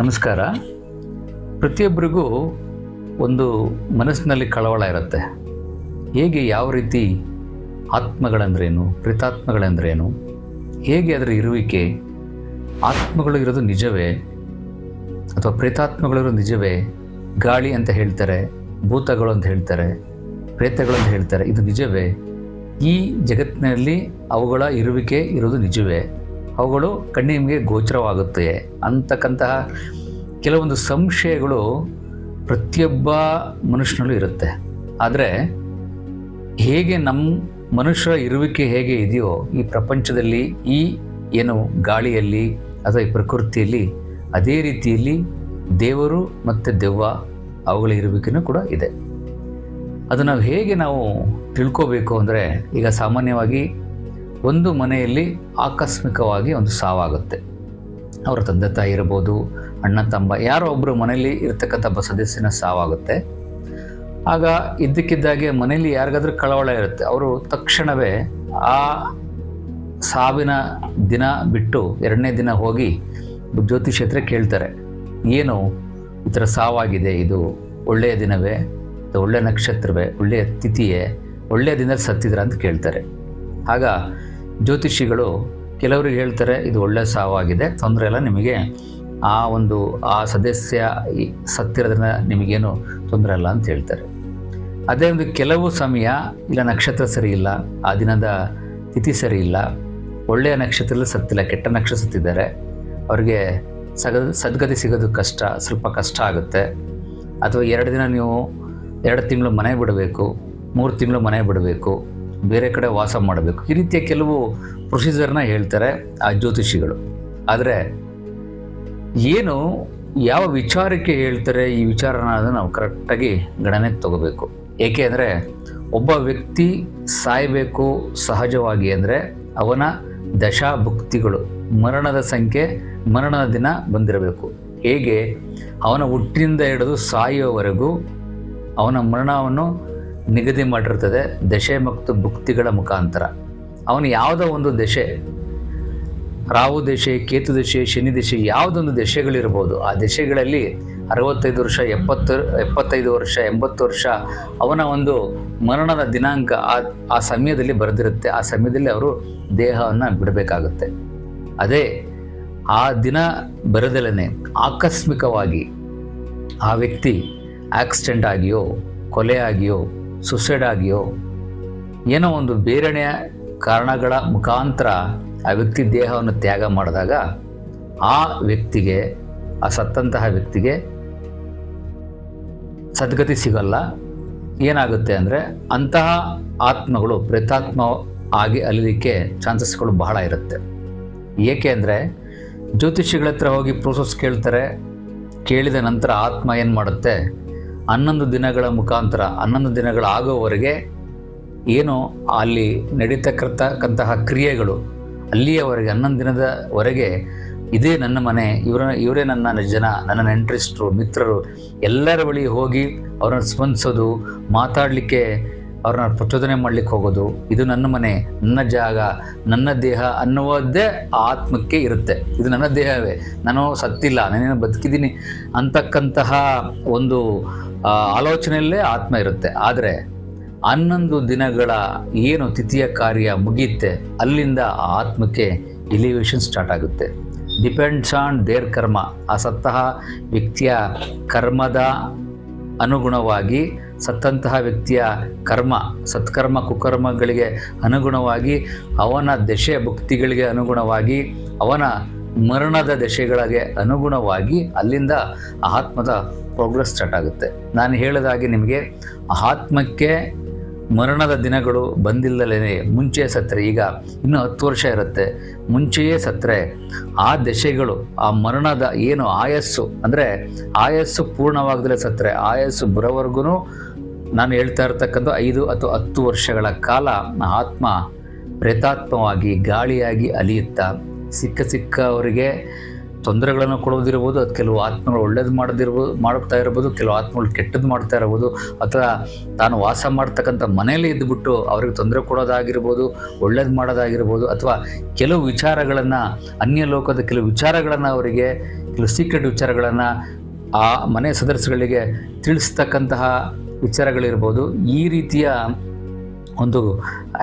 ನಮಸ್ಕಾರ. ಪ್ರತಿಯೊಬ್ಬರಿಗೂ ಒಂದು ಮನಸ್ಸಿನಲ್ಲಿ ಕಳವಳ ಇರುತ್ತೆ. ಹೇಗೆ ಯಾವ ರೀತಿ ಆತ್ಮಗಳಂದ್ರೇನು ಪ್ರೇತಾತ್ಮಗಳಂದ್ರೇನು ಹೇಗೆ ಅದರ ಇರುವಿಕೆ, ಆತ್ಮಗಳು ಇರೋದು ನಿಜವೇ ಅಥವಾ ಪ್ರೇತಾತ್ಮಗಳಿರೋದು ನಿಜವೇ, ಗಾಳಿ ಅಂತ ಹೇಳ್ತಾರೆ, ಭೂತಗಳು ಅಂತ ಹೇಳ್ತಾರೆ, ಪ್ರೇತಗಳು ಅಂತ ಹೇಳ್ತಾರೆ, ಇದು ನಿಜವೇ? ಈ ಜಗತ್ತಿನಲ್ಲಿ ಅವುಗಳ ಇರುವಿಕೆ ಇರೋದು ನಿಜವೇ? ಅವುಗಳು ಕಣ್ಣಿಗೆ ಗೋಚರವಾಗುತ್ತೆ. ಅಂತಕ್ಕಂತಹ ಕೆಲವೊಂದು ಸಂಶಯಗಳು ಪ್ರತಿಯೊಬ್ಬ ಮನುಷ್ಯನಲ್ಲೂ ಇರುತ್ತೆ. ಆದರೆ ಹೇಗೆ ನಮ್ಮ ಮನುಷ್ಯರ ಇರುವಿಕೆ ಹೇಗೆ ಇದೆಯೋ ಈ ಪ್ರಪಂಚದಲ್ಲಿ, ಈ ಏನು ಗಾಳಿಯಲ್ಲಿ ಅಥವಾ ಈ ಪ್ರಕೃತಿಯಲ್ಲಿ, ಅದೇ ರೀತಿಯಲ್ಲಿ ದೇವರು ಮತ್ತು ದೆವ್ವ ಅವುಗಳ ಇರುವಿಕೆನೂ ಕೂಡ ಇದೆ. ಅದು ನಾವು ಹೇಗೆ ನಾವು ತಿಳ್ಕೋಬೇಕು ಅಂದರೆ ಈಗ ಸಾಮಾನ್ಯವಾಗಿ ಒಂದು ಮನೆಯಲ್ಲಿ ಆಕಸ್ಮಿಕವಾಗಿ ಒಂದು ಸಾವಾಗುತ್ತೆ. ಅವರ ತಂದೆ ತಾಯಿ ಇರ್ಬೋದು, ಅಣ್ಣ, ತಮ್ಮ, ಯಾರೋ ಒಬ್ಬರು ಮನೆಯಲ್ಲಿ ಇರ್ತಕ್ಕಂಥ ಒಬ್ಬ ಸದಸ್ಯನ ಸಾವಾಗುತ್ತೆ. ಆಗ ಇದ್ದಕ್ಕಿದ್ದಾಗೆ ಮನೆಯಲ್ಲಿ ಯಾರಿಗಾದ್ರೂ ಕಳವಳ ಇರುತ್ತೆ. ಅವರು ತಕ್ಷಣವೇ ಆ ಸಾವಿನ ದಿನ ಬಿಟ್ಟು ಎರಡನೇ ದಿನ ಹೋಗಿ ಜ್ಯೋತಿಷ್ ಹತ್ರ ಕೇಳ್ತಾರೆ. ಏನು? ಈ ಥರ ಸಾವಾಗಿದೆ ಇದು. ಒಳ್ಳೆಯ ದಿನವೇ, ಒಳ್ಳೆಯ ನಕ್ಷತ್ರವೇ, ಒಳ್ಳೆಯ ತಿಥಿಯೇ, ಒಳ್ಳೆಯ ದಿನದಲ್ಲಿ ಸತ್ತಿದ್ರ ಅಂತ ಕೇಳ್ತಾರೆ. ಆಗ ಜ್ಯೋತಿಷಿಗಳು ಕೆಲವರಿಗೆ ಹೇಳ್ತಾರೆ, ಇದು ಒಳ್ಳೆಯ ಸಾವಾಗಿದೆ, ತೊಂದರೆ ಇಲ್ಲ ನಿಮಗೆ. ಆ ಒಂದು, ಆ ಸದಸ್ಯ ಸತ್ತಿರೋದ್ರಿಂದ ನಿಮಗೇನು ತೊಂದರೆ ಇಲ್ಲ ಅಂತ ಹೇಳ್ತಾರೆ. ಅದೇ ಒಂದು ಕೆಲವು ಸಮಯ, ಇಲ್ಲ ನಕ್ಷತ್ರ ಸರಿ ಇಲ್ಲ, ಆ ದಿನದ ತಿಥಿ ಸರಿ ಇಲ್ಲ, ಒಳ್ಳೆಯ ನಕ್ಷತ್ರದಲ್ಲಿ ಸತ್ತಿಲ್ಲ, ಕೆಟ್ಟ ನಕ್ಷತ್ರ ಸತ್ತಿದ್ದಾರೆ, ಅವರಿಗೆ ಸಗ, ಸದ್ಗತಿ ಸಿಗೋದು ಕಷ್ಟ, ಸ್ವಲ್ಪ ಕಷ್ಟ ಆಗುತ್ತೆ. ಅಥವಾ ಎರಡು ದಿನ ನೀವು, ಎರಡು ತಿಂಗಳು ಮನೆ ಬಿಡಬೇಕು, ಮೂರು ತಿಂಗಳು ಮನೆ ಬಿಡಬೇಕು ಬೇರೆ ಕಡೆ ವಾಸ ಮಾಡಬೇಕು. ಈ ರೀತಿಯ ಕೆಲವು ಪ್ರೊಸೀಜರ್ನ ಹೇಳ್ತಾರೆ ಆ ಜ್ಯೋತಿಷಿಗಳು. ಆದರೆ ಏನು ಯಾವ ವಿಚಾರಕ್ಕೆ ಹೇಳ್ತಾರೆ ಈ ವಿಚಾರನ ಅದನ್ನು ನಾವು ಕರೆಕ್ಟಾಗಿ ಗಣನೆಗೆ ತಗೋಬೇಕು. ಏಕೆ ಅಂದರೆ ಒಬ್ಬ ವ್ಯಕ್ತಿ ಸಾಯಬೇಕು ಸಹಜವಾಗಿ ಅಂದರೆ ಅವನ ದಶಾಭುಕ್ತಿಗಳು, ಮರಣದ ಸಂಖ್ಯೆ, ಮರಣದ ದಿನ ಬಂದಿರಬೇಕು. ಹೇಗೆ? ಅವನ ಹುಟ್ಟಿನಿಂದ ಹಿಡಿದು ಸಾಯುವವರೆಗೂ ಅವನ ಮರಣವನ್ನು ನಿಗದಿ ಮಾಡಿರ್ತದೆ ದಶೆ ಮತ್ತು ಭುಕ್ತಿಗಳ ಮುಖಾಂತರ. ಅವನು ಯಾವುದೋ ಒಂದು ದಶೆ, ರಾಹು ದಶೆ, ಕೇತು ದಶೆ, ಶನಿ ದಶೆ ಯಾವುದೊಂದು ದಶೆಗಳಿರ್ಬೋದು, ಆ ದಶೆಗಳಲ್ಲಿ ಅರವತ್ತೈದು ವರ್ಷ, ಎಪ್ಪತ್ತು, ಎಪ್ಪತ್ತೈದು ವರ್ಷ, ಎಂಬತ್ತು ವರ್ಷ ಅವನ ಒಂದು ಮರಣದ ದಿನಾಂಕ ಆ ಆ ಸಮಯದಲ್ಲಿ ಬರೆದಿರುತ್ತೆ. ಆ ಸಮಯದಲ್ಲಿ ಅವರು ದೇಹವನ್ನು ಬಿಡಬೇಕಾಗುತ್ತೆ. ಅದೇ ಆ ದಿನ ಬರೆದಲನೆ ಆಕಸ್ಮಿಕವಾಗಿ ಆ ವ್ಯಕ್ತಿ ಆಕ್ಸಿಡೆಂಟ್ ಆಗಿಯೋ, ಕೊಲೆ ಆಗಿಯೋ ಸುಸೈಡ್ ಆಗಿಯೋ, ಏನೋ ಒಂದು ಬೇರೆನೆಯ ಕಾರಣಗಳ ಮುಖಾಂತರ ಆ ವ್ಯಕ್ತಿ ದೇಹವನ್ನು ತ್ಯಾಗ ಮಾಡಿದಾಗ ಆ ವ್ಯಕ್ತಿಗೆ, ಆ ಸತ್ತಂತಹ ವ್ಯಕ್ತಿಗೆ ಸದ್ಗತಿ ಸಿಗಲ್ಲ. ಏನಾಗುತ್ತೆ ಅಂದರೆ ಅಂತಹ ಆತ್ಮಗಳು ಪ್ರೇತಾತ್ಮ ಆಗಿ ಅಲಿಲಿಕ್ಕೆ ಚಾನ್ಸಸ್ಗಳು ಬಹಳ ಇರುತ್ತೆ. ಏಕೆ ಅಂದರೆ ಜ್ಯೋತಿಷಿಗಳ ಹತ್ರ ಹೋಗಿ ಪ್ರೋಸೆಸ್ ಕೇಳ್ತಾರೆ, ಕೇಳಿದ ನಂತರ ಆತ್ಮ ಏನು ಮಾಡುತ್ತೆ? ಹನ್ನೊಂದು ದಿನಗಳ ಮುಖಾಂತರ, ಹನ್ನೊಂದು ದಿನಗಳಾಗೋವರೆಗೆ ಏನು ಅಲ್ಲಿ ನಡೀತಕ್ಕಂತಹ ಕ್ರಿಯೆಗಳು, ಅಲ್ಲಿಯವರೆಗೆ, ಹನ್ನೊಂದು ದಿನದವರೆಗೆ ಇದೇ ನನ್ನ ಮನೆ, ಇವರ, ಇವರೇ ನನ್ನ ಜನ, ನನ್ನ ನೆಂಟ್ರಿಸ್ಟ್ರು, ಮಿತ್ರರು, ಎಲ್ಲರ ಬಳಿ ಹೋಗಿ ಅವ್ರನ್ನ ಸ್ಪಂದಿಸೋದು, ಮಾತಾಡಲಿಕ್ಕೆ ಅವ್ರನ್ನ ಪ್ರಚೋದನೆ ಮಾಡಲಿಕ್ಕೆ ಹೋಗೋದು, ಇದು ನನ್ನ ಮನೆ, ನನ್ನ ಜಾಗ, ನನ್ನ ದೇಹ ಅನ್ನುವುದೇ ಆತ್ಮಕ್ಕೆ ಇರುತ್ತೆ. ಇದು ನನ್ನ ದೇಹವೇ, ನಾನು ಸತ್ತಿಲ್ಲ, ನಾನೇನು ಬದುಕಿದ್ದೀನಿ ಅಂತಕ್ಕಂತಹ ಒಂದು ಆಲೋಚನೆಯಲ್ಲೇ ಆತ್ಮ ಇರುತ್ತೆ. ಆದರೆ ಹನ್ನೊಂದು ದಿನಗಳ ಏನು ತಿಥಿಯ ಕಾರ್ಯ ಮುಗಿಯುತ್ತೆ, ಅಲ್ಲಿಂದ ಆತ್ಮಕ್ಕೆ ಎಲಿವೇಶನ್ ಸ್ಟಾರ್ಟ್ ಆಗುತ್ತೆ. ಡಿಪೆಂಡ್ಸ್ ಆನ್ ದೇರ್ ಕರ್ಮ ಆ ಸತ್ತಹ ವ್ಯಕ್ತಿಯ ಕರ್ಮದ ಅನುಗುಣವಾಗಿ, ಸತ್ತಂತಹ ವ್ಯಕ್ತಿಯ ಕರ್ಮ, ಸತ್ಕರ್ಮ, ಕುಕರ್ಮಗಳಿಗೆ ಅನುಗುಣವಾಗಿ, ಅವನ ದಶೆ ಭಕ್ತಿಗಳಿಗೆ ಅನುಗುಣವಾಗಿ, ಅವನ ಮರಣದ ದಶೆಗಳಿಗೆ ಅನುಗುಣವಾಗಿ ಅಲ್ಲಿಂದ ಆತ್ಮದ ಪ್ರೋಗ್ರೆಸ್ ಸ್ಟಾರ್ಟ್ ಆಗುತ್ತೆ. ನಾನು ಹೇಳಿದಾಗೆ ನಿಮಗೆ ಆತ್ಮಕ್ಕೆ ಮರಣದ ದಿನಗಳು ಬಂದಿಲ್ಲದೇ ಮುಂಚೆ ಸತ್ತರೆ ಈಗ ಇನ್ನೂ ಹತ್ತು ವರ್ಷ ಇರುತ್ತೆ. ಮುಂಚೆಯೇ ಸತ್ತರೆ ಆ ದಶೆಗಳು, ಆ ಮರಣದ ಏನು ಆಯಸ್ಸು, ಅಂದರೆ ಆಯಸ್ಸು ಪೂರ್ಣವಾಗದಲ್ಲೇ ಸತ್ತರೆ ಆಯಸ್ಸು ಬರೋವರೆಗೂ ನಾನು ಹೇಳ್ತಾ ಇರ್ತಕ್ಕಂಥ ಐದು ಅಥವಾ ಹತ್ತು ವರ್ಷಗಳ ಕಾಲ ಆತ್ಮ ಪ್ರೇತಾತ್ಮವಾಗಿ, ಗಾಳಿಯಾಗಿ ಅಲಿಯುತ್ತಾ ಸಿಕ್ಕ ಅವರಿಗೆ ತೊಂದರೆಗಳನ್ನು ಕೊಡೋದಿರ್ಬೋದು ಅದು ಕೆಲವು ಆತ್ಮಗಳು ಒಳ್ಳೇದು ಮಾಡೋದಿರ್ಬೋದು ಮಾಡ್ತಾ ಇರ್ಬೋದು ಕೆಲವು ಆತ್ಮಗಳು ಕೆಟ್ಟದ್ದು ಮಾಡ್ತಾ ಇರ್ಬೋದು ಅಥವಾ ತಾನು ವಾಸ ಮಾಡ್ತಕ್ಕಂಥ ಮನೆಯಲ್ಲೇ ಇದ್ದುಬಿಟ್ಟು ಅವ್ರಿಗೆ ತೊಂದರೆ ಕೊಡೋದಾಗಿರ್ಬೋದು, ಒಳ್ಳೇದು ಮಾಡೋದಾಗಿರ್ಬೋದು, ಅಥವಾ ಕೆಲವು ವಿಚಾರಗಳನ್ನು, ಅನ್ಯ ಲೋಕದ ಕೆಲವು ವಿಚಾರಗಳನ್ನು ಅವರಿಗೆ, ಕೆಲವು ಸೀಕ್ರೆಟ್ ವಿಚಾರಗಳನ್ನು ಆ ಮನೆ ಸದಸ್ಯಗಳಿಗೆ ತಿಳಿಸ್ತಕ್ಕಂತಹ ವಿಚಾರಗಳಿರ್ಬೋದು. ಈ ರೀತಿಯ ಒಂದು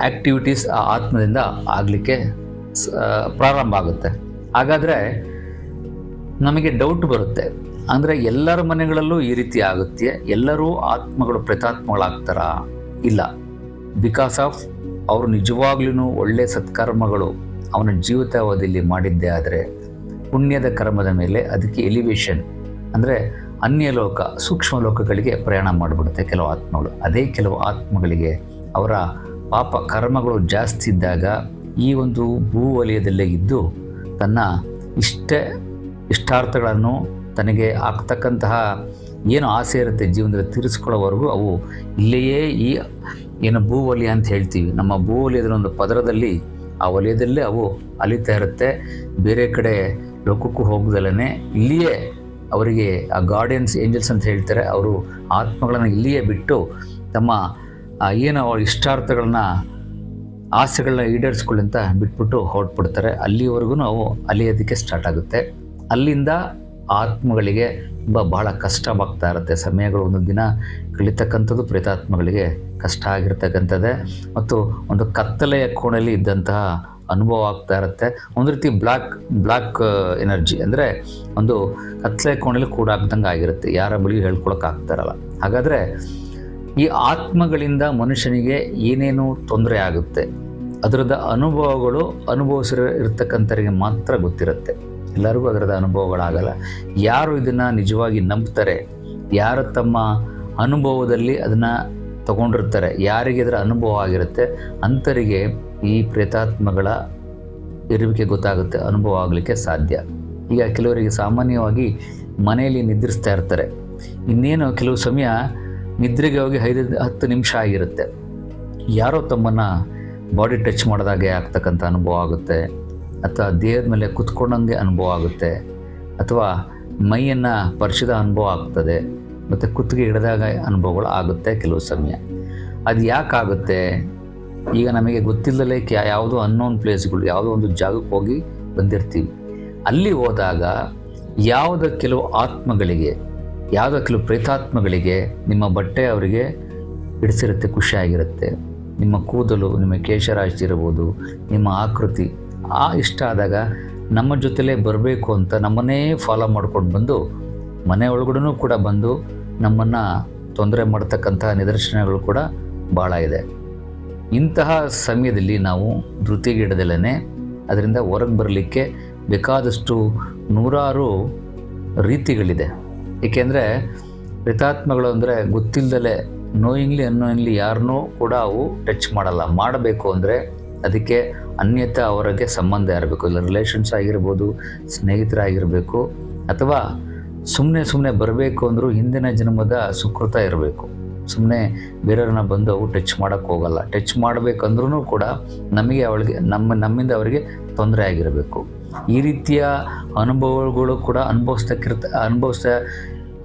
ಆ್ಯಕ್ಟಿವಿಟೀಸ್ ಆ ಆತ್ಮದಿಂದ ಆಗಲಿಕ್ಕೆ ಪ್ರಾರಂಭ ಆಗುತ್ತೆ. ಹಾಗಾದರೆ ನಮಗೆ ಡೌಟ್ ಬರುತ್ತೆ. ಅಂದರೆ ಎಲ್ಲರ ಮನೆಗಳಲ್ಲೂ ಈ ರೀತಿ ಆಗುತ್ತೆ. ಎಲ್ಲರೂ ಆತ್ಮಗಳು ಪ್ರತಾತ್ಮಗಳಾಗ್ತಾರಾ? ಇಲ್ಲ. ಬಿಕಾಸ್ ಆಫ್ ಅವರು ನಿಜವಾಗ್ಲೂ ಒಳ್ಳೆಯ ಸತ್ಕರ್ಮಗಳು ಅವನ ಜೀವಿತಾವಧಿಯಲ್ಲಿ ಮಾಡಿದ್ದೇ ಆದರೆ ಪುಣ್ಯದ ಕರ್ಮದ ಮೇಲೆ ಅದಕ್ಕೆ ಎಲಿವೇಶನ್ ಅಂದರೆ ಅನ್ಯ ಲೋಕ ಸೂಕ್ಷ್ಮ ಲೋಕಗಳಿಗೆ ಪ್ರಯಾಣ ಮಾಡಿಬಿಡುತ್ತೆ ಕೆಲವು ಆತ್ಮಗಳು. ಅದೇ ಕೆಲವು ಆತ್ಮಗಳಿಗೆ ಅವರ ಪಾಪ ಕರ್ಮಗಳು ಜಾಸ್ತಿ ಇದ್ದಾಗ ಈ ಒಂದು ಭೂ ವಲಯದಲ್ಲೇ ಇದ್ದು ತನ್ನ ಇಷ್ಟ ಇಷ್ಟಾರ್ಥಗಳನ್ನು ತನಗೆ ಆಗ್ತಕ್ಕಂತಹ ಏನು ಆಸೆ ಇರುತ್ತೆ ಜೀವನದಲ್ಲಿ ತೀರಿಸ್ಕೊಳ್ಳೋವರೆಗೂ ಅವು ಇಲ್ಲಿಯೇ ಈ ಏನು ಭೂ ವಲಯ ಅಂತ ಹೇಳ್ತೀವಿ. ನಮ್ಮ ಭೂ ವಲಯದ ಒಂದು ಪದರದಲ್ಲಿ ಆ ವಲಯದಲ್ಲೇ ಅವು ಅಲಿತಾ ಇರುತ್ತೆ. ಬೇರೆ ಕಡೆ ಲೋಕಕ್ಕೂ ಹೋಗ್ದಲೇ ಇಲ್ಲಿಯೇ ಅವರಿಗೆ ಆ ಗಾರ್ಡಿಯನ್ಸ್ ಏಂಜಲ್ಸ್ ಅಂತ ಹೇಳ್ತಾರೆ. ಅವರು ಆತ್ಮಗಳನ್ನು ಇಲ್ಲಿಯೇ ಬಿಟ್ಟು ತಮ್ಮ ಏನು ಇಷ್ಟಾರ್ಥಗಳನ್ನ ಆಸೆಗಳನ್ನ ಈಡೇರಿಸ್ಕೊಳ್ಳಿ ಅಂತ ಬಿಟ್ಬಿಟ್ಟು ಹೊರಟ್ಬಿಡ್ತಾರೆ. ಅಲ್ಲಿವರೆಗೂ ನಾವು ಅಲಿಯೋದಕ್ಕೆ ಸ್ಟಾರ್ಟ್ ಆಗುತ್ತೆ. ಅಲ್ಲಿಂದ ಆತ್ಮಗಳಿಗೆ ತುಂಬ ಬಹಳ ಕಷ್ಟವಾಗ್ತಾ ಇರುತ್ತೆ. ಸಮಯಗಳು ಒಂದೊಂದು ದಿನ ಕಳೀತಕ್ಕಂಥದ್ದು ಪ್ರೇತಾತ್ಮಗಳಿಗೆ ಕಷ್ಟ ಆಗಿರ್ತಕ್ಕಂಥದ್ದೇ. ಮತ್ತು ಒಂದು ಕತ್ತಲೆಯ ಕೋಣೆಯಲ್ಲಿ ಇದ್ದಂತಹ ಅನುಭವ ಆಗ್ತಾ ಇರುತ್ತೆ. ಒಂದು ರೀತಿ ಬ್ಲ್ಯಾಕ್ ಬ್ಲ್ಯಾಕ್ ಎನರ್ಜಿ ಅಂದರೆ ಒಂದು ಕತ್ತಲೆ ಕೋಣೆಯಲ್ಲಿ ಕೂಡ ಆಗ್ದಂಗೆ ಆಗಿರುತ್ತೆ. ಯಾರ ಬಳಿ ಹೇಳ್ಕೊಳಕ್ಕೆ ಆಗ್ತಾರಲ್ಲ ಹಾಗಾದರೆ ಈ ಆತ್ಮಗಳಿಂದ ಮನುಷ್ಯನಿಗೆ ಏನೇನು ತೊಂದರೆ ಆಗುತ್ತೆ. ಅದರದ ಅನುಭವಗಳು ಅನುಭವಿಸಿರ ಇರ್ತಕ್ಕಂಥವರಿಗೆ ಮಾತ್ರ ಗೊತ್ತಿರುತ್ತೆ. ಎಲ್ಲರಿಗೂ ಅದರದ ಅನುಭವಗಳಾಗಲ್ಲ. ಯಾರು ಇದನ್ನು ನಿಜವಾಗಿ ನಂಬ್ತಾರೆ, ಯಾರು ತಮ್ಮ ಅನುಭವದಲ್ಲಿ ಅದನ್ನು ತಗೊಂಡಿರ್ತಾರೆ, ಯಾರಿಗೆ ಇದರ ಅನುಭವ ಆಗಿರುತ್ತೆ ಅಂಥರಿಗೆ ಈ ಪ್ರೇತಾತ್ಮಗಳ ಇರುವಿಕೆ ಗೊತ್ತಾಗುತ್ತೆ, ಅನುಭವ ಆಗಲಿಕ್ಕೆ ಸಾಧ್ಯ. ಈಗ ಕೆಲವರಿಗೆ ಸಾಮಾನ್ಯವಾಗಿ ಮನೆಯಲ್ಲಿ ನಿದ್ರಿಸ್ತಾ ಇರ್ತಾರೆ. ಇನ್ನೇನು ಕೆಲವು ಸಮಯ ನಿದ್ರೆಗೆ ಹೋಗಿ ಐದು ಹತ್ತು ನಿಮಿಷ ಆಗಿರುತ್ತೆ. ಯಾರೋ ತಮ್ಮನ್ನು ಬಾಡಿ ಟಚ್ ಮಾಡಿದಾಗೆ ಆಗ್ತಕ್ಕಂಥ ಅನುಭವ ಆಗುತ್ತೆ. ಅಥವಾ ದೇಹದ ಮೇಲೆ ಕುತ್ಕೊಂಡಂಗೆ ಅನುಭವ ಆಗುತ್ತೆ. ಅಥವಾ ಮೈಯನ್ನು ಪರಿಚಿದ ಅನುಭವ ಆಗ್ತದೆ. ಮತ್ತು ಕುತ್ತಿಗೆ ಹಿಡಿದಾಗ ಅನುಭವಗಳು ಆಗುತ್ತೆ ಕೆಲವು ಸಮಯ. ಅದು ಯಾಕಾಗುತ್ತೆ ಈಗ ನಮಗೆ ಗೊತ್ತಿಲ್ಲದಲೇ ಕ್ಯಾ ಯಾವುದೋ ಅನ್ನೋನ್ ಪ್ಲೇಸ್ಗಳು ಯಾವುದೋ ಒಂದು ಜಾಗಕ್ಕೆ ಹೋಗಿ ಬಂದಿರ್ತೀವಿ. ಅಲ್ಲಿ ಹೋದಾಗ ಯಾವುದೋ ಕೆಲವು ಆತ್ಮಗಳಿಗೆ, ಯಾವುದೋ ಕೆಲವು ಪ್ರೇತಾತ್ಮಗಳಿಗೆ ನಿಮ್ಮ ಬಟ್ಟೆ ಅವರಿಗೆ ಹಿಡಿಸಿರುತ್ತೆ, ಖುಷಿಯಾಗಿರುತ್ತೆ. ನಿಮ್ಮ ಕೂದಲು ನಿಮ್ಮ ಕೇಶರಾಶಿ ಇರ್ಬೋದು ನಿಮ್ಮ ಆಕೃತಿ ಆ ಇಷ್ಟ ಆದಾಗ ನಮ್ಮ ಜೊತೆಲೇ ಬರಬೇಕು ಅಂತ ನಮ್ಮನ್ನೇ ಫಾಲೋ ಮಾಡ್ಕೊಂಡು ಬಂದು, ಮನೆ ಒಳಗಡೂ ಕೂಡ ಬಂದು ನಮ್ಮನ್ನು ತೊಂದರೆ ಮಾಡ್ತಕ್ಕಂತಹ ನಿದರ್ಶನಗಳು ಕೂಡ ಭಾಳ ಇದೆ. ಇಂತಹ ಸಮಯದಲ್ಲಿ ನಾವು ಧೃತಿಗಿಡದಲ್ಲೇ ಅದರಿಂದ ಹೊರಗೆ ಬರಲಿಕ್ಕೆ ಬೇಕಾದಷ್ಟು ನೂರಾರು ರೀತಿಗಳಿದೆ. ಏಕೆಂದರೆ ಪ್ರೇತಾತ್ಮಗಳು ಅಂದರೆ ಗೊತ್ತಿಲ್ಲದಲೇ ನೋಯಿಂಗ್ಲಿ ಅನ್ನೋಯಿಂಗ್ಲಿ ಯಾರನ್ನೂ ಕೂಡ ಅವು ಟಚ್ ಮಾಡಲ್ಲ. ಮಾಡಬೇಕು ಅಂದರೆ ಅದಕ್ಕೆ ಅನ್ಯತೆ ಅವರಿಗೆ ಸಂಬಂಧ ಇರಬೇಕು. ಇಲ್ಲ ರಿಲೇಷನ್ಸ್ ಆಗಿರ್ಬೋದು, ಸ್ನೇಹಿತರಾಗಿರಬೇಕು, ಅಥವಾ ಸುಮ್ಮನೆ ಸುಮ್ಮನೆ ಬರಬೇಕು ಅಂದರೂ ಹಿಂದಿನ ಜನ್ಮದ ಸುಕೃತ ಇರಬೇಕು. ಸುಮ್ಮನೆ ಬೇರೆಯವ್ರನ್ನ ಬಂದು ಅವು ಟಚ್ ಮಾಡೋಕ್ಕೆ ಹೋಗಲ್ಲ. ಟಚ್ ಮಾಡಬೇಕಂದ್ರೂ ಕೂಡ ನಮಗೆ ಅವಳಿಗೆ, ನಮ್ಮ, ನಮ್ಮಿಂದ ಅವರಿಗೆ ತೊಂದರೆ ಆಗಿರಬೇಕು. ಈ ರೀತಿಯ ಅನುಭವಗಳು ಕೂಡ ಅನುಭವಿಸ್ತಕ್ಕಿರ್ತ ಅನುಭವಿಸ್ತಾ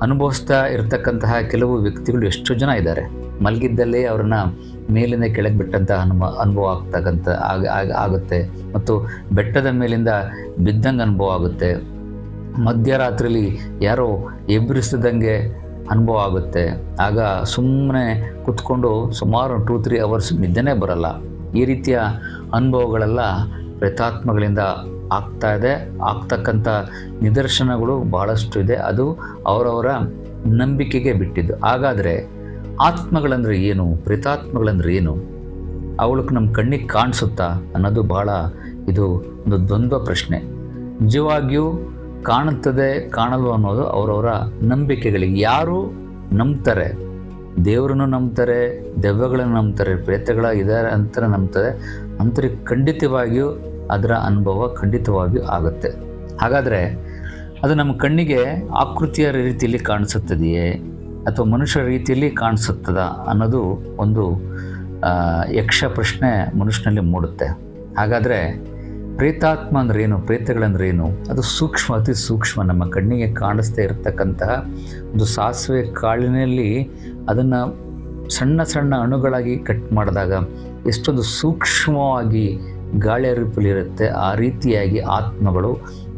ಅನುಭವಿಸ್ತಾ ಇರತಕ್ಕಂತಹ ಕೆಲವು ವ್ಯಕ್ತಿಗಳು ಎಷ್ಟು ಜನ ಇದ್ದಾರೆ. ಮಲಗಿದ್ದಲ್ಲೇ ಅವ್ರನ್ನ ಮೇಲಿಂದ ಕೆಳಗೆ ಬಿಟ್ಟಂತಹ ಅನುಭವ ಅನುಭವ ಆಗ್ತಕ್ಕಂಥ ಆಗ, ಆಗ- ಆಗುತ್ತೆ. ಮತ್ತು ಬೆಟ್ಟದ ಮೇಲಿಂದ ಬಿದ್ದಂಗೆ ಅನುಭವ ಆಗುತ್ತೆ. ಮಧ್ಯರಾತ್ರಿಲಿ ಯಾರೋ ಎಬ್ಬರಿಸಿದಂಗೆ ಅನುಭವ ಆಗುತ್ತೆ. ಆಗ ಸುಮ್ಮನೆ ಕುತ್ಕೊಂಡು ಸುಮಾರು ಟೂ ತ್ರೀ ಅವರ್ಸ್ ನಿದ್ದೆನೇ ಬರಲ್ಲ. ಈ ರೀತಿಯ ಅನುಭವಗಳೆಲ್ಲ ಪ್ರೇತಾತ್ಮಗಳಿಂದ ಆಗ್ತಾ ಇದೆ. ಆಗ್ತಕ್ಕಂಥ ನಿದರ್ಶನಗಳು ಬಹಳಷ್ಟು ಇದೆ. ಅದು ಅವರವರ ನಂಬಿಕೆಗೆ ಬಿಟ್ಟಿದ್ದು. ಹಾಗಾದರೆ ಆತ್ಮಗಳಂದರೆ ಏನು? ಪ್ರೇತಾತ್ಮಗಳಂದ್ರೆ ಏನು? ಅವಳಕ್ಕೆ ನಮ್ಮ ಕಣ್ಣಿಗೆ ಕಾಣಿಸುತ್ತಾ ಅನ್ನೋದು ಬಹಳ ಇದು ಒಂದು ದ್ವಂದ್ವ ಪ್ರಶ್ನೆ. ನಿಜವಾಗಿಯೂ ಕಾಣುತ್ತದೆ ಕಾಣಲು ಅನ್ನೋದು ಅವರವರ ನಂಬಿಕೆಗಳಿಗೆ ಯಾರು ನಂಬ್ತಾರೆ? ದೇವರನ್ನು ನಂಬ್ತಾರೆ, ದೆವ್ವಗಳನ್ನು ನಂಬ್ತಾರೆ ಪ್ರೇತಗಳ ಇದಾರೆ ಅಂತ ನಂಬ್ತಾರೆ. ಅಂಥವ್ರಿಗೆ ಖಂಡಿತವಾಗಿಯೂ ಅದರ ಅನುಭವ ಖಂಡಿತವಾಗಿಯೂ ಆಗುತ್ತೆ. ಹಾಗಾದರೆ ಅದು ನಮ್ಮ ಕಣ್ಣಿಗೆ ಆಕೃತಿಯ ರೀತಿಯಲ್ಲಿ ಕಾಣಿಸುತ್ತದೆಯೇ? ಅಥವಾ ಮನುಷ್ಯ ರೀತಿಯಲ್ಲಿ ಕಾಣಿಸುತ್ತದ ಅನ್ನೋದು ಒಂದು ಯಕ್ಷ ಪ್ರಶ್ನೆ ಮನುಷ್ಯನಲ್ಲಿ ಮೂಡುತ್ತೆ. ಹಾಗಾದರೆ ಪ್ರೇತಾತ್ಮ ಅಂದ್ರೆ ಏನು ಪ್ರೇತಗಳಂದ್ರೆ ಏನು ಅದು ಸೂಕ್ಷ್ಮ, ಅತಿ ಸೂಕ್ಷ್ಮ. ನಮ್ಮ ಕಣ್ಣಿಗೆ ಕಾಣಿಸ್ತಾ ಇರತಕ್ಕಂತಹ ಒಂದು ಸಾಸಿವೆ ಕಾಳಿನಲ್ಲಿ ಅದನ್ನು ಸಣ್ಣ ಸಣ್ಣ ಅಣುಗಳಾಗಿ ಕಟ್ ಮಾಡಿದಾಗ ಎಷ್ಟೊಂದು ಸೂಕ್ಷ್ಮವಾಗಿ ಗಾಳಿಯ ರೂಪಲಿರುತ್ತೆ ಆ ರೀತಿಯಾಗಿ ಆತ್ಮಗಳು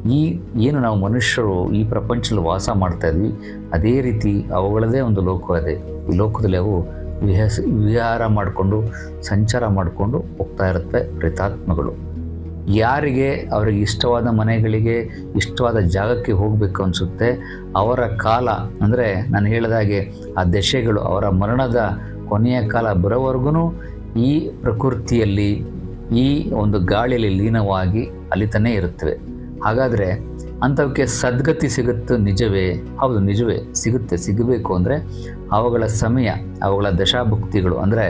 ಈ ಏನು ನಾವು ಮನುಷ್ಯರು ಈ ಪ್ರಪಂಚದಲ್ಲಿ ವಾಸ ಮಾಡ್ತಾ ಇದ್ವಿ, ಅದೇ ರೀತಿ ಅವುಗಳದೇ ಒಂದು ಲೋಕವಿದೆ ಈ ಲೋಕದಲ್ಲಿ ಅವು ವಿಹಸ, ವಿಹಾರ ಮಾಡಿಕೊಂಡು, ಸಂಚಾರ ಮಾಡಿಕೊಂಡು ಹೋಗ್ತಾ ಇರುತ್ತೆ ಪ್ರೇತಾತ್ಮಗಳು. ಯಾರಿಗೆ ಅವರಿಗೆ ಇಷ್ಟವಾದ ಮನೆಗಳಿಗೆ, ಇಷ್ಟವಾದ ಜಾಗಕ್ಕೆ ಹೋಗಬೇಕು ಅನಿಸುತ್ತೆ, ಅವರ ಕಾಲ, ಅಂದರೆ ನಾನು ಹೇಳಿದಾಗೆ ಆ ದಶೆಗಳು ಅವರ ಮರಣದ ಕೊನೆಯ ಕಾಲ ಬರೋವರೆಗೂ ಈ ಪ್ರಕೃತಿಯಲ್ಲಿ, ಈ ಒಂದು ಗಾಳಿಯಲ್ಲಿ ಲೀನವಾಗಿ ಅಲಿತಾನೇ ಇರುತ್ತವೆ. ಹಾಗಾದರೆ ಅಂಥವಕ್ಕೆ ಸದ್ಗತಿ ಸಿಗುತ್ತೆ ನಿಜವೇ? ಹೌದು, ನಿಜವೇ ಸಿಗುತ್ತೆ, ಸಿಗಬೇಕು ಅಂದರೆ ಅವುಗಳ ಸಮಯ, ಅವುಗಳ ದಶಾಭುಕ್ತಿಗಳು ಅಂದರೆ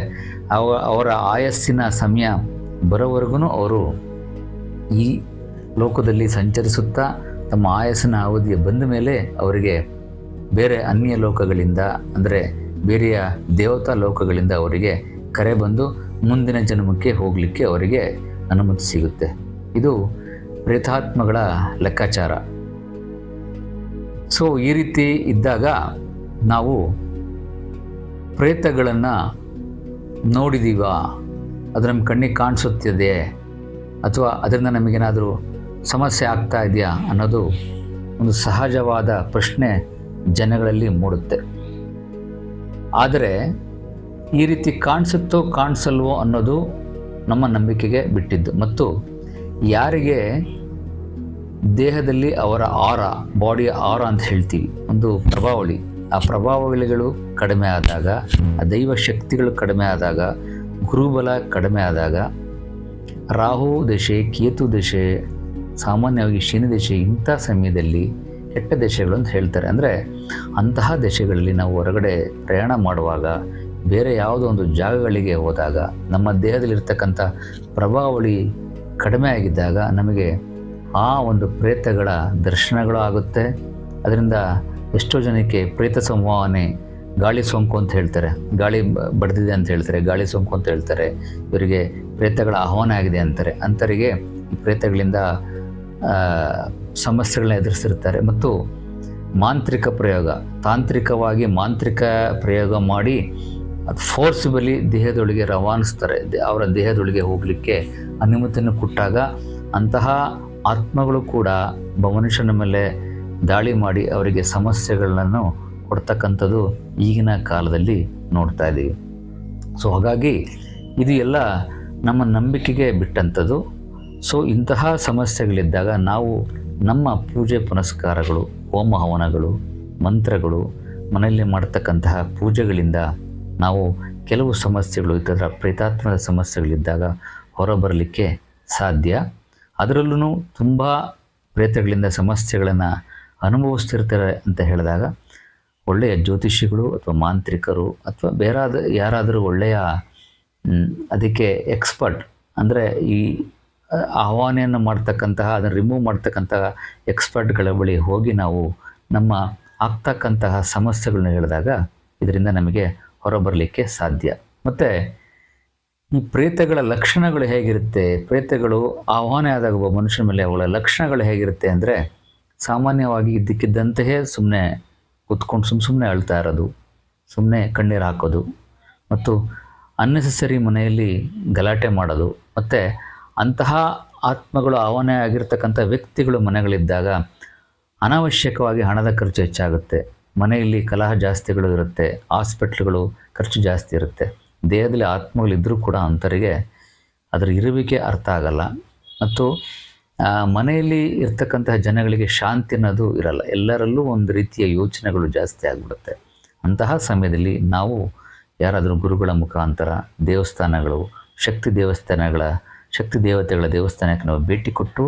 ಅವ, ಅವರ ಆಯಸ್ಸಿನ ಸಮಯ ಬರೋವರೆಗೂ ಅವರು ಈ ಲೋಕದಲ್ಲಿ ಸಂಚರಿಸುತ್ತಾ ತಮ್ಮ ಆಯಸ್ಸಿನ ಅವಧಿಯ ಬಂದ ಮೇಲೆ ಅವರಿಗೆ ಬೇರೆ ಅನ್ಯ ಲೋಕಗಳಿಂದ ಅಂದರೆ ಬೇರೆಯ ದೇವತಾ ಲೋಕಗಳಿಂದ ಅವರಿಗೆ ಕರೆ ಬಂದು ಮುಂದಿನ ಜನ್ಮಕ್ಕೆ ಹೋಗಲಿಕ್ಕೆ ಅವರಿಗೆ ಅನುಮತಿ ಸಿಗುತ್ತೆ. ಇದು ಪ್ರೇತಾತ್ಮಗಳ ಲೆಕ್ಕಾಚಾರ. ಸೊ ಈ ರೀತಿ ಇದ್ದಾಗ ನಾವು ಪ್ರೇತಗಳನ್ನು ನೋಡಿದೀವ ಅದು ನಮ್ಮ ಕಣ್ಣಿಗೆ ಕಾಣಿಸುತ್ತಿದೆ, ಅಥವಾ ಅದರಿಂದ ನಮಗೇನಾದರೂ ಸಮಸ್ಯೆ ಆಗ್ತಾ ಇದೆಯಾ ಅನ್ನೋದು ಒಂದು ಸಹಜವಾದ ಪ್ರಶ್ನೆ ಜನಗಳಲ್ಲಿ ಮೂಡುತ್ತೆ. ಆದರೆ ಈ ರೀತಿ ಕಾಣಿಸುತ್ತೋ ಕಾಣಿಸಲ್ವೋ ಅನ್ನೋದು ನಮ್ಮ ನಂಬಿಕೆಗೆ ಬಿಟ್ಟಿದ್ದು. ಮತ್ತು ಯಾರಿಗೆ ದೇಹದಲ್ಲಿ ಅವರ ಆರ, ಬಾಡಿಯ ಆರ ಅಂತ ಹೇಳ್ತೀವಿ, ಒಂದು ಪ್ರಭಾವಳಿ. ಆ ಪ್ರಭಾವಳಿಗಳು ಕಡಿಮೆ ಆದಾಗ, ಆ ದೈವ ಶಕ್ತಿಗಳು ಕಡಿಮೆ ಆದಾಗ, ಗುರುಬಲ ಕಡಿಮೆ ಆದಾಗ, ರಾಹು ದಶೆ, ಕೇತು ದಶೆ, ಸಾಮಾನ್ಯವಾಗಿ ಶನಿ ದಶೆ, ಇಂಥ ಸಮಯದಲ್ಲಿ ಕೆಟ್ಟ ದಶೆಗಳು ಅಂತ ಹೇಳ್ತಾರೆ. ಅಂದರೆ ಅಂತಹ ದಶೆಗಳಲ್ಲಿ ನಾವು ಹೊರಗಡೆ ಪ್ರಯಾಣ ಮಾಡುವಾಗ ಬೇರೆ ಯಾವುದೋ ಒಂದು ಜಾಗಗಳಿಗೆ ಹೋದಾಗ, ನಮ್ಮ ದೇಹದಲ್ಲಿರ್ತಕ್ಕಂಥ ಪ್ರಭಾವಳಿ ಕಡಿಮೆ ಆಗಿದ್ದಾಗ ನಮಗೆ ಆ ಒಂದು ಪ್ರೇತಗಳ ದರ್ಶನಗಳು ಆಗುತ್ತೆ. ಅದರಿಂದ ಎಷ್ಟೋ ಜನಕ್ಕೆ ಪ್ರೇತ ಸಂವಹನೆ, ಗಾಳಿ ಸೋಂಕು ಅಂತ ಹೇಳ್ತಾರೆ. ಗಾಳಿ ಬಡ್ದಿದೆ ಅಂತ ಹೇಳ್ತಾರೆ, ಗಾಳಿ ಸೋಂಕು ಅಂತ ಹೇಳ್ತಾರೆ. ಇವರಿಗೆ ಪ್ರೇತಗಳ ಆಹ್ವಾನ ಆಗಿದೆ ಅಂತಾರೆ. ಅಂಥವರಿಗೆ ಈ ಪ್ರೇತಗಳಿಂದ ಸಮಸ್ಯೆಗಳನ್ನ ಎದುರಿಸಿರ್ತಾರೆ. ಮತ್ತು ಮಾಂತ್ರಿಕ ಪ್ರಯೋಗ, ತಾಂತ್ರಿಕವಾಗಿ ಮಾಂತ್ರಿಕ ಪ್ರಯೋಗ ಮಾಡಿ ಅದು ಫೋರ್ಸಿಬಲಿ ದೇಹದೊಳಗೆ ರವಾನಿಸ್ತಾರೆ. ಅವರ ದೇಹದೊಳಗೆ ಹೋಗಲಿಕ್ಕೆ ಅನುಮತಿಯನ್ನು ಕೊಟ್ಟಾಗ ಅಂತಹ ಆತ್ಮಗಳು ಕೂಡ ಮನುಷ್ಯನ ಮೇಲೆ ದಾಳಿ ಮಾಡಿ ಅವರಿಗೆ ಸಮಸ್ಯೆಗಳನ್ನು ಕೊಡ್ತಕ್ಕಂಥದ್ದು ಈಗಿನ ಕಾಲದಲ್ಲಿ ನೋಡ್ತಾ ಇದ್ದೀವಿ ಸೊ ಹಾಗಾಗಿ ಇದು ಎಲ್ಲ ನಮ್ಮ ನಂಬಿಕೆಗೆ ಬಿಟ್ಟಂಥದ್ದು. ಸೊ ಇಂತಹ ಸಮಸ್ಯೆಗಳಿದ್ದಾಗ ನಾವು ನಮ್ಮ ಪೂಜೆ ಪುನಸ್ಕಾರಗಳು, ಹೋಮ ಹವನಗಳು, ಮಂತ್ರಗಳು, ಮನೆಯಲ್ಲಿ ಮಾಡ್ತಕ್ಕಂತಹ ಪೂಜೆಗಳಿಂದ ನಾವು ಕೆಲವು ಸಮಸ್ಯೆಗಳು ಇತರ ಪ್ರೇತಾತ್ಮದ ಸಮಸ್ಯೆಗಳಿದ್ದಾಗ ಹೊರಬರಲಿಕ್ಕೆ ಸಾಧ್ಯ. ಅದರಲ್ಲೂ ತುಂಬ ಪ್ರೇತಗಳಿಂದ ಸಮಸ್ಯೆಗಳನ್ನು ಅನುಭವಿಸ್ತಿರ್ತಾರೆ ಅಂತ ಹೇಳಿದಾಗ, ಒಳ್ಳೆಯ ಜ್ಯೋತಿಷಿಗಳು ಅಥವಾ ಮಾಂತ್ರಿಕರು ಅಥವಾ ಬೇರಾದ ಯಾರಾದರೂ ಒಳ್ಳೆಯ ಅದಕ್ಕೆ ಎಕ್ಸ್ಪರ್ಟ್ ಅಂದರೆ ಈ ಆಹ್ವಾನೆಯನ್ನು ಮಾಡ್ತಕ್ಕಂತಹ, ಅದನ್ನು ರಿಮೂವ್ ಮಾಡ್ತಕ್ಕಂತಹ ಎಕ್ಸ್ಪರ್ಟ್ಗಳ ಬಳಿ ಹೋಗಿ ನಾವು ನಮ್ಮ ಆಗ್ತಕ್ಕಂತಹ ಸಮಸ್ಯೆಗಳನ್ನ ಹೇಳಿದಾಗ, ಇದರಿಂದ ನಮಗೆ ಹೊರಬರಲಿಕ್ಕೆ ಸಾಧ್ಯ. ಮತ್ತು, ಈ ಪ್ರೇತಗಳ ಲಕ್ಷಣಗಳು ಹೇಗಿರುತ್ತೆ? ಪ್ರೇತಗಳು ಆಹ್ವಾನ ಆದಾಗ ಒಬ್ಬ ಮನುಷ್ಯನ ಮೇಲೆ ಅವುಗಳ ಲಕ್ಷಣಗಳು ಹೇಗಿರುತ್ತೆ ಅಂದರೆ, ಸಾಮಾನ್ಯವಾಗಿ ಇದ್ದಕ್ಕಿದ್ದಂತೆಯೇ ಸುಮ್ಮನೆ ಕುತ್ಕೊಂಡು ಸುಮ್ಮ ಸುಮ್ಮನೆ ಅಳ್ತಾ ಇರೋದು ಸುಮ್ಮನೆ ಕಣ್ಣೀರು ಹಾಕೋದು, ಮತ್ತು ಅನ್ನೆಸೆಸರಿ ಮನೆಯಲ್ಲಿ ಗಲಾಟೆ ಮಾಡೋದು, ಮತ್ತು ಅಂತಹ ಆತ್ಮಗಳು ಆಹ್ವಾನ ಆಗಿರ್ತಕ್ಕಂಥ ವ್ಯಕ್ತಿಗಳು ಮನೆಗಳಿದ್ದಾಗ ಅನಾವಶ್ಯಕವಾಗಿ ಹಣದ ಖರ್ಚು ಹೆಚ್ಚಾಗುತ್ತೆ. ಮನೆಯಲ್ಲಿ ಕಲಹ ಜಾಸ್ತಿಗಳು ಇರುತ್ತೆ ಹಾಸ್ಪಿಟ್ಲ್ಗಳು ಖರ್ಚು ಜಾಸ್ತಿ ಇರುತ್ತೆ. ದೇಹದಲ್ಲಿ ಆತ್ಮಗಳಿದ್ದರೂ ಕೂಡ ಅಂಥವರಿಗೆ ಅದರ ಇರುವಿಕೆ ಅರ್ಥ ಆಗಲ್ಲ. ಮತ್ತು ಮನೆಯಲ್ಲಿ ಇರ್ತಕ್ಕಂತಹ ಜನಗಳಿಗೆ ಶಾಂತಿ ಅನ್ನೋದು ಇರಲ್ಲ. ಎಲ್ಲರಲ್ಲೂ ಒಂದು ರೀತಿಯ ಯೋಚನೆಗಳು ಜಾಸ್ತಿ ಆಗಿಬಿಡುತ್ತೆ. ಅಂತಹ ಸಮಯದಲ್ಲಿ ನಾವು ಯಾರಾದರೂ ಗುರುಗಳ ಮುಖಾಂತರ, ದೇವಸ್ಥಾನಗಳು, ಶಕ್ತಿ ದೇವಸ್ಥಾನಗಳ, ಶಕ್ತಿ ದೇವತೆಗಳ ದೇವಸ್ಥಾನಕ್ಕೆ ನಾವು ಭೇಟಿ ಕೊಟ್ಟು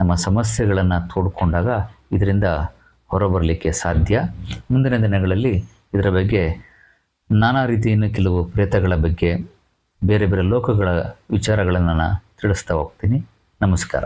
ನಮ್ಮ ಸಮಸ್ಯೆಗಳನ್ನು ತೋಡ್ಕೊಂಡಾಗ ಇದರಿಂದ ಹೊರಬರಲಿಕ್ಕೆ ಸಾಧ್ಯ. ಮುಂದಿನ ದಿನಗಳಲ್ಲಿ ಇದರ ಬಗ್ಗೆ ನಾನಾ ರೀತಿಯನ್ನು ಕೆಲವು ಪ್ರೇತಗಳ ಬಗ್ಗೆ ಬೇರೆ ಬೇರೆ ಲೋಕಗಳ ವಿಚಾರಗಳನ್ನು ನಾನು ತಿಳಿಸ್ತಾ ಹೋಗ್ತೀನಿ. ನಮಸ್ಕಾರ.